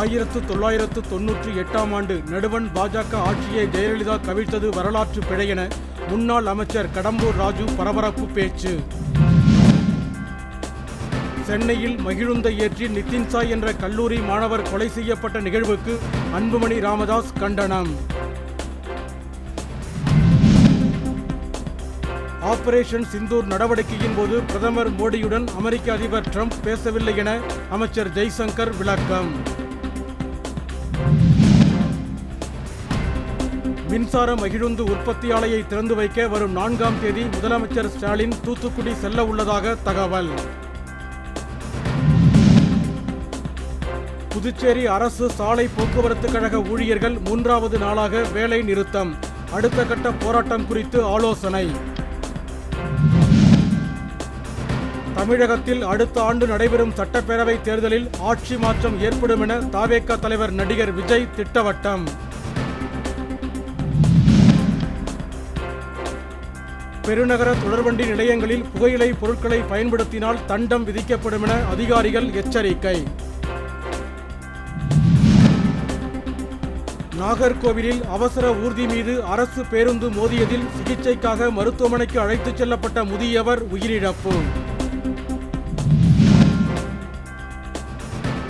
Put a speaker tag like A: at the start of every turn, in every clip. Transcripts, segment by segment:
A: ஆயிரத்து தொள்ளாயிரத்து தொன்னூற்றி எட்டாம் ஆண்டு நடுவண் பாஜக ஆட்சியை ஜெயலலிதா கவிழ்த்தது வரலாற்று பிழை என முன்னாள் அமைச்சர் கடம்பூர் ராஜு பரபரப்பு பேச்சு. சென்னையில் மகிழுந்தை ஏற்றி நிதின் சாய் என்ற கல்லூரி மாணவர் கொலை செய்யப்பட்ட நிகழ்வுக்கு அன்புமணி ராமதாஸ் கண்டனம். ஆபரேஷன் சிந்தூர் நடவடிக்கையின் போது பிரதமர் மோடியுடன் அமெரிக்க அதிபர் ட்ரம்ப் பேசவில்லை என அமைச்சர் ஜெய்சங்கர் விளக்கம். மின்சார மகிழுந்து உற்பத்தி ஆலையை திறந்து வைக்க வரும் நான்காம் தேதி முதலமைச்சர் ஸ்டாலின் தூத்துக்குடி செல்ல உள்ளதாக தகவல். புதுச்சேரி அரசு சாலை போக்குவரத்து கழக ஊழியர்கள் மூன்றாவது நாளாக வேலை நிறுத்தம். அடுத்த கட்ட போராட்டம் குறித்து ஆலோசனை. தமிழகத்தில் அடுத்த ஆண்டு நடைபெறும் சட்டப்பேரவை தேர்தலில் ஆட்சி மாற்றம் ஏற்படும் என தாவேக தலைவர் நடிகர் விஜய் திட்டவட்டம். பெருநகர தொடர்வண்டி நிலையங்களில் புகையிலை பொருட்களை பயன்படுத்தினால் தண்டம் விதிக்கப்படும் என அதிகாரிகள் எச்சரிக்கை. நாகர்கோவிலில் அவசர ஊர்தி மீது அரசு பேருந்து மோதியதில் சிகிச்சைக்காக மருத்துவமனைக்கு அழைத்துச் செல்லப்பட்ட முதியவர் உயிரிழப்பு.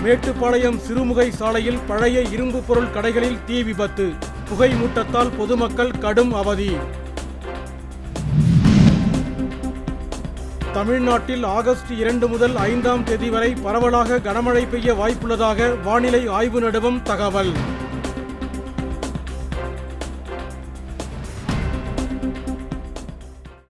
A: மேட்டுப்பாளையம் சிறுமுகை சாலையில் பழைய இரும்பு பொருள் கடைகளில் தீ விபத்து. புகை மூட்டத்தால் பொதுமக்கள் கடும் அவதி. தமிழ்நாட்டில் ஆகஸ்ட் இரண்டு முதல் ஐந்தாம் தேதி வரை பரவலாக கனமழை பெய்ய வாய்ப்புள்ளதாக வானிலை ஆய்வு நடுவம் தகவல்.